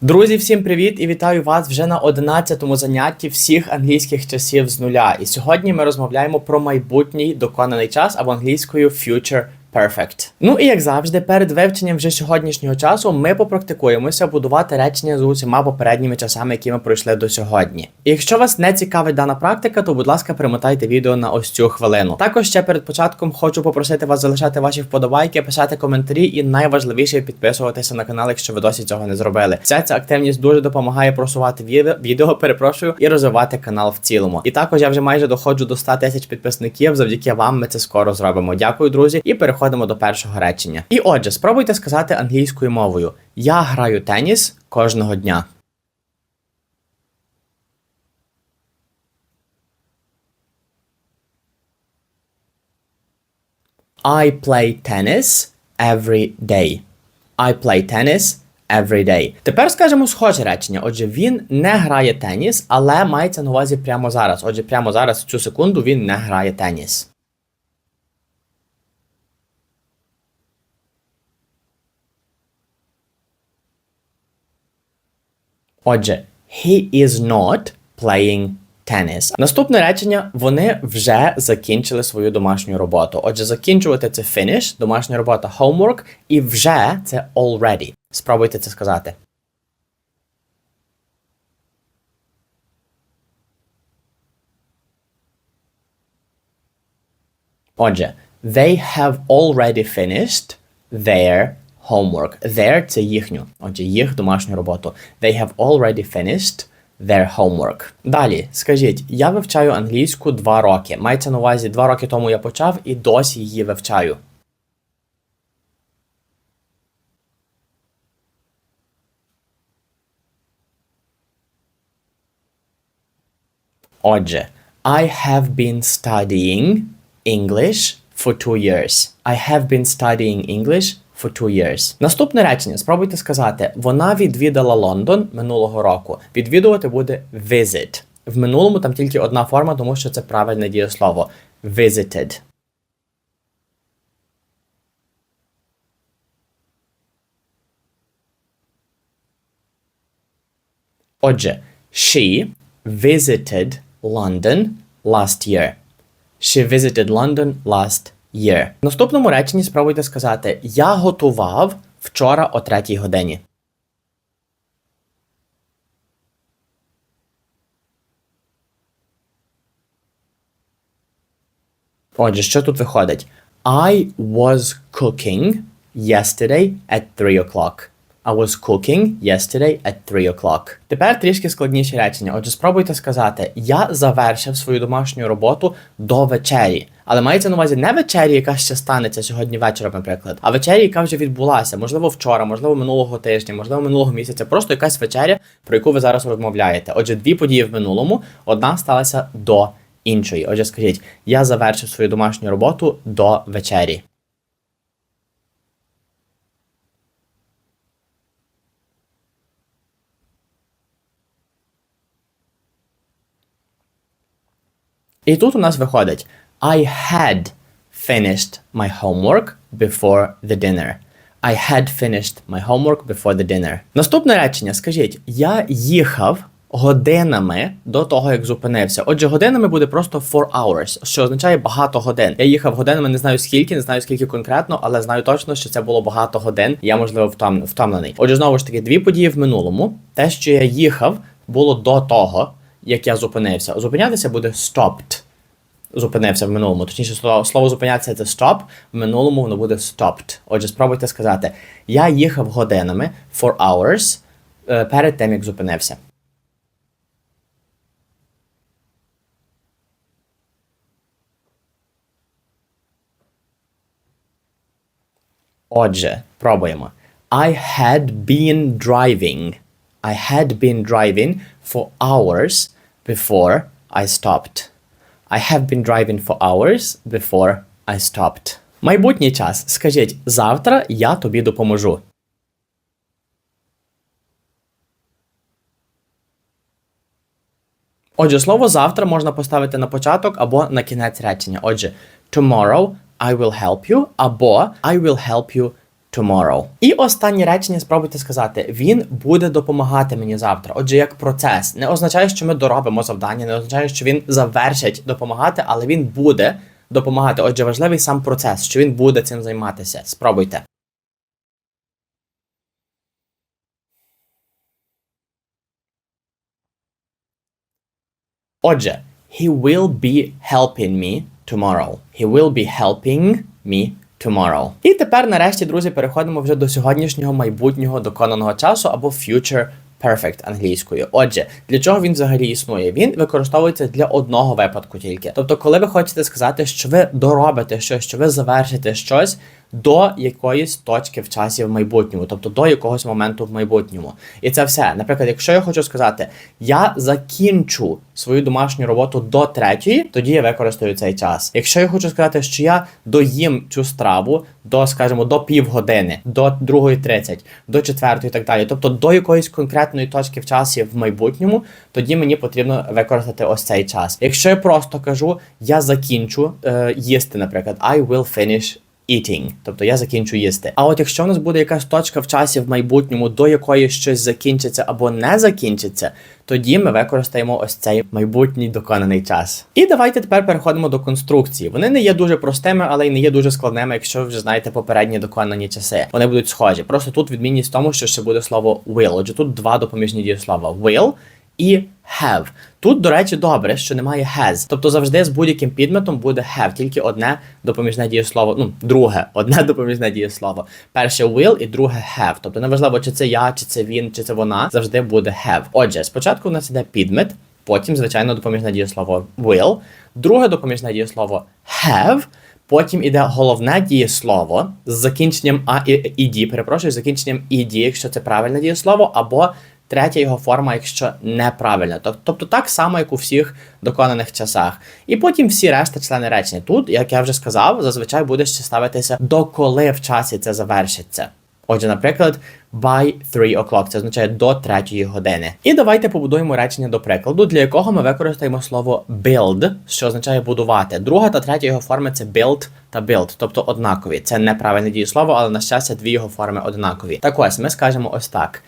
Друзі, всім привіт і вітаю вас вже на 11-му занятті всіх англійських часів з нуля. І сьогодні ми розмовляємо про майбутній доконаний час або англійською future perfect. Ну і як завжди, перед вивченням вже сьогоднішнього часу ми попрактикуємося будувати речення з усіма попередніми часами, які ми пройшли до сьогодні. І якщо вас не цікавить дана практика, то будь ласка, примотайте відео на ось цю хвилину. Також ще перед початком хочу попросити вас залишати ваші вподобайки, писати коментарі і найважливіше підписуватися на канал, якщо ви досі цього не зробили. Вся ця активність дуже допомагає просувати відео, відео, перепрошую, і розвивати канал в цілому. І також я вже майже доходжу до 100 тисяч підписників. Завдяки вам ми це скоро зробимо. Дякую, друзі, і переходимо до першого речення. І отже, спробуйте сказати англійською мовою: Я граю теніс кожного дня. I play tennis every day. I play tennis every day. Тепер скажемо схоже речення. Отже, він не грає теніс, але мається на увазі прямо зараз. Отже, прямо зараз, в цю секунду, він не грає теніс. Отже, he is not playing tennis. Наступне речення вони вже закінчили свою домашню роботу. Отже, закінчувати це finish, домашня робота homework, і вже це already. Спробуйте це сказати. Отже, they have already finished their homework. Their – це їхню. Отже, їх домашню роботу. They have already finished their homework. Далі, скажіть, я вивчаю англійську два роки. Мається на увазі, два роки тому я почав і досі її вивчаю. Отже, I have been studying English for two years. I have been studying English for two years. Наступне речення. Спробуйте сказати. Вона відвідала Лондон минулого року. Відвідувати буде visit. В минулому там тільки одна форма, тому що це правильне дієслово. Visited. Отже, she visited London last year. She visited London last year. В наступному реченні спробуйте сказати Я готував вчора о третій годині. Отже, що тут виходить? I was cooking yesterday at 3 o'clock. I was cooking yesterday at 3 o'clock. Тепер трішки складніші речення. Отже, спробуйте сказати: Я завершив свою домашню роботу до вечері. Але мається на увазі не вечері, яка ще станеться сьогодні вечором, наприклад, а вечері, яка вже відбулася, можливо, вчора, можливо, минулого тижня, можливо, минулого місяця. Просто якась вечеря, про яку ви зараз розмовляєте. Отже, дві події в минулому, одна сталася до іншої. Отже, скажіть, я завершив свою домашню роботу до вечері. І тут у нас виходить I had finished my homework before the dinner. I had finished my homework before the dinner. Наступне речення, скажіть, я їхав годинами до того, як зупинився. Отже, годинами буде просто four hours, що означає багато годин. Я їхав годинами, не знаю скільки, не знаю скільки конкретно, але знаю точно, що це було багато годин. Я, можливо, втом, втомлений. Отже, знову ж таки, дві події в минулому. Те, що я їхав, було до того, як я зупинився. Зупинятися буде stopped. Зупинився в минулому. Точніше, слово, слово зупинятися це stop, в минулому воно буде stopped. Отже, спробуйте сказати: Я їхав годинами for hours е, перед тим, як зупинився. Отже, пробуємо. I had been driving. I had been driving for hours before I stopped. I have been driving for hours before I stopped. Майбутній час. Скажіть, завтра я тобі допоможу. Отже, слово завтра можна поставити на початок або на кінець речення. Отже, tomorrow I will help you або I will help you tomorrow. І останнє речення спробуйте сказати: він буде допомагати мені завтра. Отже, як процес не означає, що ми доробимо завдання, не означає, що він завершить допомагати, але він буде допомагати. Отже, важливий сам процес, що він буде цим займатися. Спробуйте. Отже, he will be helping me tomorrow. He will be helping me tomorrow. І тепер, нарешті, друзі, переходимо вже до сьогоднішнього майбутнього доконаного часу або future Perfect англійською. Отже, для чого він взагалі існує? Він використовується для одного випадку тільки. Тобто, коли ви хочете сказати, що ви доробите щось, що ви завершите щось до якоїсь точки в часі в майбутньому, тобто до якогось моменту в майбутньому. І це все. Наприклад, якщо я хочу сказати, я закінчу свою домашню роботу до третьої, тоді я використаю цей час. Якщо я хочу сказати, що я доїм цю страву до, скажімо, до півгодини, до другої тридцять, до четвертої і так далі, тобто до якоїсь конкретної точки в часі в майбутньому, тоді мені потрібно використати ось цей час. Якщо я просто кажу, я закінчу е, їсти, наприклад, I will finish eating, тобто я закінчу їсти. А от якщо у нас буде якась точка в часі в майбутньому, до якої щось закінчиться або не закінчиться, тоді ми використаємо ось цей майбутній доконаний час. І давайте тепер переходимо до конструкції. Вони не є дуже простими, але й не є дуже складними, якщо ви вже знаєте попередні доконані часи. Вони будуть схожі. Просто тут відмінність в тому, що ще буде слово will. Отже, тут два допоміжні дієслова will і have. Тут, до речі, добре, що немає has. Тобто завжди з будь-яким підметом буде have, тільки одне допоміжне дієслово, ну, друге, одне допоміжне дієслово. Перше will і друге have. Тобто неважливо, чи це я, чи це він, чи це вона, завжди буде have. Отже, спочатку у нас іде підмет, потім, звичайно, допоміжне дієслово will, друге допоміжне дієслово have. Потім іде головне дієслово з закінченням а і «ed», перепрошую, з закінченням «ed», якщо це правильне дієслово, або третя його форма, якщо неправильна. Тобто так само, як у всіх доконаних часах. І потім всі решта члени речення. Тут, як я вже сказав, зазвичай буде ще ставитися до коли в часі це завершиться. Отже, наприклад, by 3 o'clock, це означає до 3 години. І давайте побудуємо речення до прикладу, для якого ми використаємо слово build, що означає будувати. Друга та третя його форми це build та build, тобто однакові. Це неправильне дієслово, але на щастя, дві його форми однакові. Так ось ми скажемо ось так.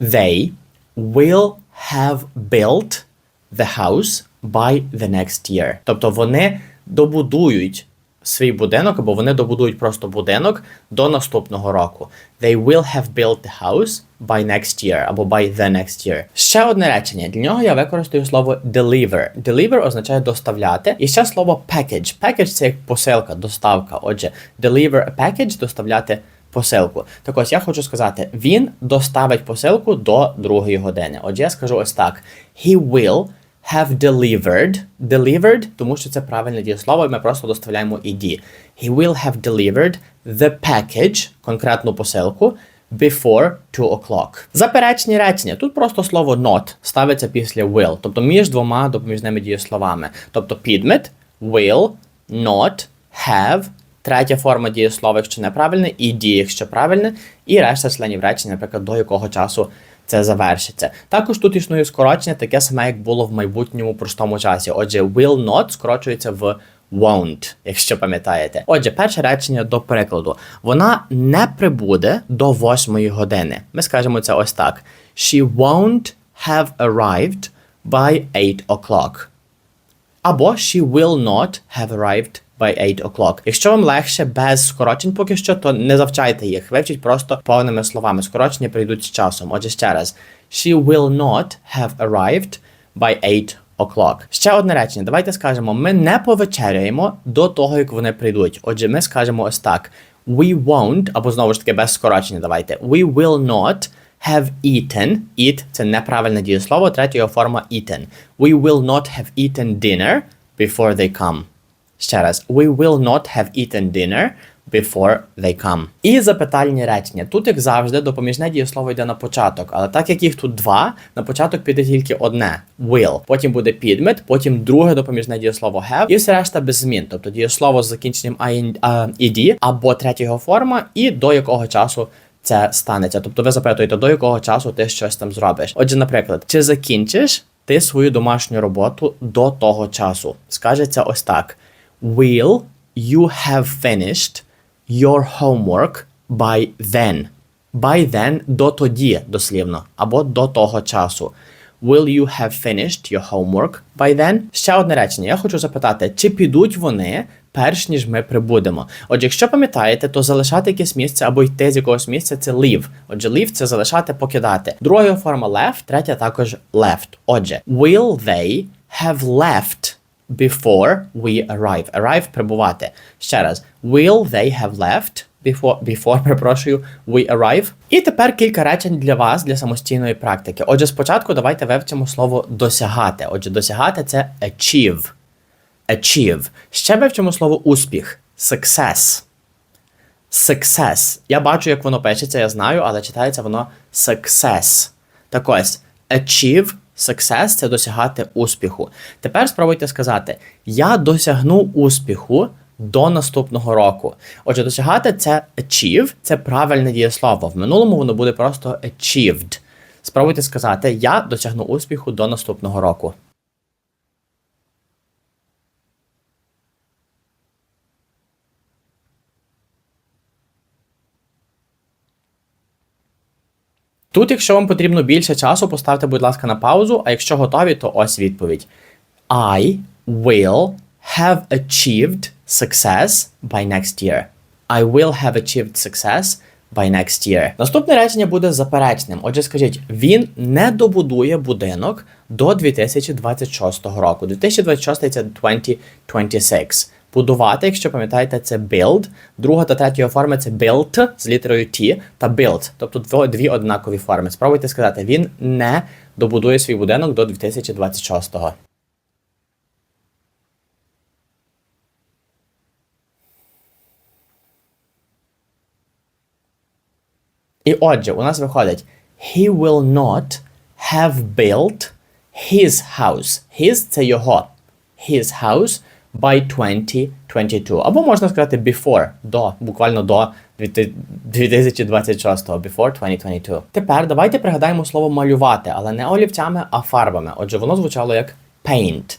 They will have built the house by the next year. Тобто вони добудують свій будинок, або вони добудують просто будинок до наступного року. They will have built the house by next year, або by the next year. Ще одне речення. Для нього я використаю слово deliver. Deliver означає доставляти. І ще слово package. Package це як посилка, доставка. Отже, deliver a package доставляти посилку. Так ось я хочу сказати, він доставить посилку до другої години. Отже, я скажу ось так: He will have delivered. Delivered, тому що це правильне дієслово, і ми просто доставляємо ed. He will have delivered the package, конкретну посилку. Before 2 o'clock. Заперечні речення. Тут просто слово not ставиться після will, тобто між двома допоміжними дієсловами. Тобто підмет will, not, have, Третя форма дієслова, якщо неправильне, і діє, якщо правильне, і решта членів речення, наприклад, до якого часу це завершиться. Також тут існує скорочення, таке саме, як було в майбутньому простому часі. Отже, will not скорочується в won't, якщо пам'ятаєте. Отже, перше речення до прикладу. Вона не прибуде до восьмої години. Ми скажемо це ось так: She won't have arrived by 8 o'clock. Або she will not have arrived by 8 o'clock. Якщо вам легше без скорочень поки що, то не завчайте їх. Вивчіть просто повними словами. Скорочення прийдуть з часом. Отже, ще раз. She will not have arrived by 8 o'clock. Ще одне речення. Давайте скажемо: ми не повечеряємо до того, як вони прийдуть. Отже, ми скажемо ось так: We won't, або знову ж таки без скорочення. Давайте. We will not have eaten. Eat – це неправильне дієслово, третя форма eaten. We will not have eaten dinner before they come. Ще раз, we will not have eaten dinner before they come. І запитальні речення. Тут, як завжди, допоміжне дієслово йде на початок, але так як їх тут два, на початок піде тільки одне will. Потім буде підмет, потім друге допоміжне дієслово have, і все решта без змін. Тобто дієслово з закінченням ed або третя його форма, і до якого часу. Це станеться. Тобто ви запитуєте, до якого часу ти щось там зробиш. Отже, наприклад, чи закінчиш ти свою домашню роботу до того часу? Скажеться ось так. Will you have finished your homework by then. By then до тоді, дослівно, або до того часу. Will you have finished your homework by then? Ще одне речення. Я хочу запитати, чи підуть вони перш ніж ми прибудемо? Отже, якщо пам'ятаєте, то залишати якесь місце або йти з якогось місця це leave. Отже, leave – це залишати, покидати. Друга форма left, третя також left. Отже, will they have left before we arrive? Arrive – прибувати. Ще раз. Will they have left before, before, перепрошую, we arrive. І тепер кілька речень для вас для самостійної практики. Отже, спочатку давайте вивчимо слово досягати. Отже, досягати це achieve. Achieve. Ще вивчимо слово успіх. Success. Success. Я бачу, як воно пишеться, я знаю, але читається воно success. Так ось, achieve success це досягати успіху. Тепер спробуйте сказати: Я досягну успіху до наступного року. Отже, досягати це achieve, це правильне дієслово. В минулому воно буде просто achieved. Спробуйте сказати: Я досягну успіху до наступного року. Тут, якщо вам потрібно більше часу, поставте, будь ласка, на паузу, а якщо готові, то ось відповідь. I will have achieved success by next year. I will have achieved success by next year. Наступне речення буде заперечним. Отже, скажіть, він не добудує будинок до 2026 року. 2026 це 2026. Будувати, якщо пам'ятаєте, це build. Друга та третя форми це built з літерою T та build. Тобто дві однакові форми. Спробуйте сказати, він не добудує свій будинок до 2026-го. І отже, у нас виходить He will not have built his house. His це його. His house by 2022. Або можна сказати before, до, буквально до 2026, before 2022. Тепер давайте пригадаємо слово малювати, але не олівцями, а фарбами. Отже, воно звучало як paint.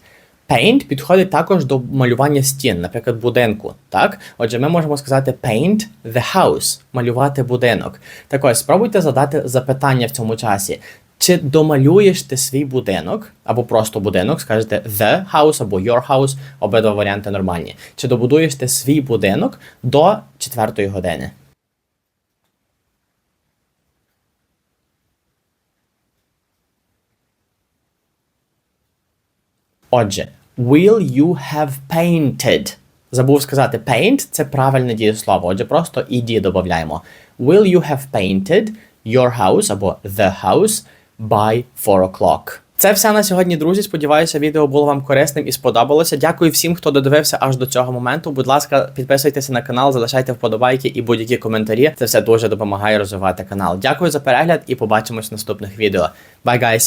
Paint підходить також до малювання стін, наприклад, будинку. Так? Отже, ми можемо сказати paint the house, малювати будинок. Так ось, спробуйте задати запитання в цьому часі. Чи домалюєш ти свій будинок, або просто будинок, скажете the house або your house, обидва варіанти нормальні. Чи добудуєш ти свій будинок до 4 години? Отже, will you have painted? Забув сказати paint це правильне дієслово. Отже, просто ed додаємо. Will you have painted your house або the house by 4 o'clock? Це все на сьогодні, друзі. Сподіваюся, відео було вам корисним і сподобалося. Дякую всім, хто додивився аж до цього моменту. Будь ласка, підписуйтеся на канал, залишайте вподобайки і будь-які коментарі. Це все дуже допомагає розвивати канал. Дякую за перегляд і побачимось в наступних відео. Bye, guys!